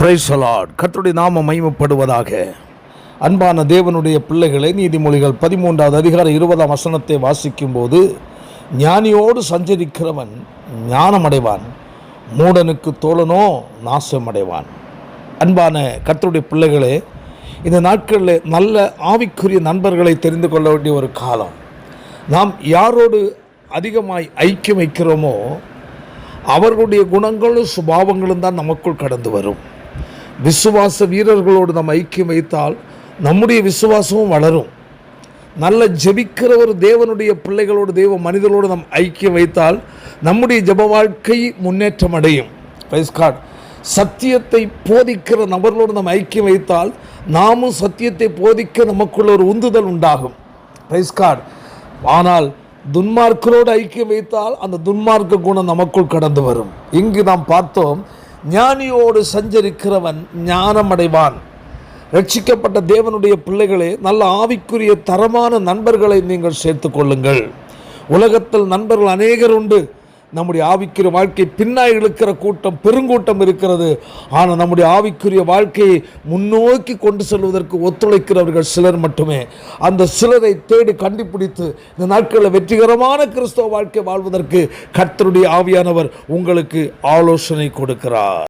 பிரைசலாட் கர்த்தருடைய நாம மைமப்படுவதாக அன்பான தேவனுடைய பிள்ளைகளை நீதிமொழிகள் பதிமூன்றாவது அதிகாரம் இருபதாம் வசனத்தை வாசிக்கும்போது ஞானியோடு சஞ்சரிக்கிறவன் ஞானமடைவான் மூடனுக்கு தோழனோ நாசமடைவான். அன்பான கத்தருடைய பிள்ளைகளே இந்த நாட்களில் நல்ல ஆவிக்குரிய நண்பர்களை தெரிந்து கொள்ள வேண்டிய ஒரு காலம். நாம் யாரோடு அதிகமாய் ஐக்கியம் வைக்கிறோமோ அவர்களுடைய குணங்களும் சுபாவங்களும் தான் நமக்குள் கடந்து வரும். விசுவாச வீரர்களோடு நம்ம ஐக்கியம் வைத்தால் நம்முடைய விசுவாசமும் வளரும். நல்ல ஜெபிக்கிற ஒரு தேவனுடைய பிள்ளைகளோடு தேவ மனிதர்களோடு நம் ஐக்கியம் வைத்தால் நம்முடைய ஜெப வாழ்க்கை முன்னேற்றம் அடையும். Praise சத்தியத்தை போதிக்கிற நபர்களோடு நம்ம ஐக்கியம் வைத்தால் நாமும் சத்தியத்தை போதிக்க நமக்குள்ள ஒரு உந்துதல் உண்டாகும். Praise ஆனால் துன்மார்க்கரோடு ஐக்கியம் வைத்தால் அந்த துன்மார்க்க குணம் நமக்குள் கடந்து வரும். இங்கு நாம் பார்த்தோம் ஞானியோடு சஞ்சரிக்கிறவன் ஞானமடைவான். ரட்சிக்கப்பட்ட தேவனுடைய பிள்ளைகளே நல்ல ஆவிக்குரிய தரமான நண்பர்களை நீங்கள் சேர்த்துக் கொள்ளுங்கள். உலகத்தில் நண்பர்கள் அநேகர் உண்டு. நம்முடைய ஆவிக்குரிய வாழ்க்கை பின்னாய் இழுக்கிற கூட்டம் பெருங்கூட்டம் இருக்கிறது. ஆனால் நம்முடைய ஆவிக்குரிய வாழ்க்கையை முன்னோக்கி கொண்டு செல்வதற்கு ஒத்துழைக்கிறவர்கள் சிலர் மட்டுமே. அந்த சிலரை தேடி கண்டுபிடித்து இந்த நாட்களில் வெற்றிகரமான கிறிஸ்தவ வாழ்க்கை வாழ்வதற்கு கர்த்தருடைய ஆவியானவர் உங்களுக்கு ஆலோசனை கொடுக்கிறார்.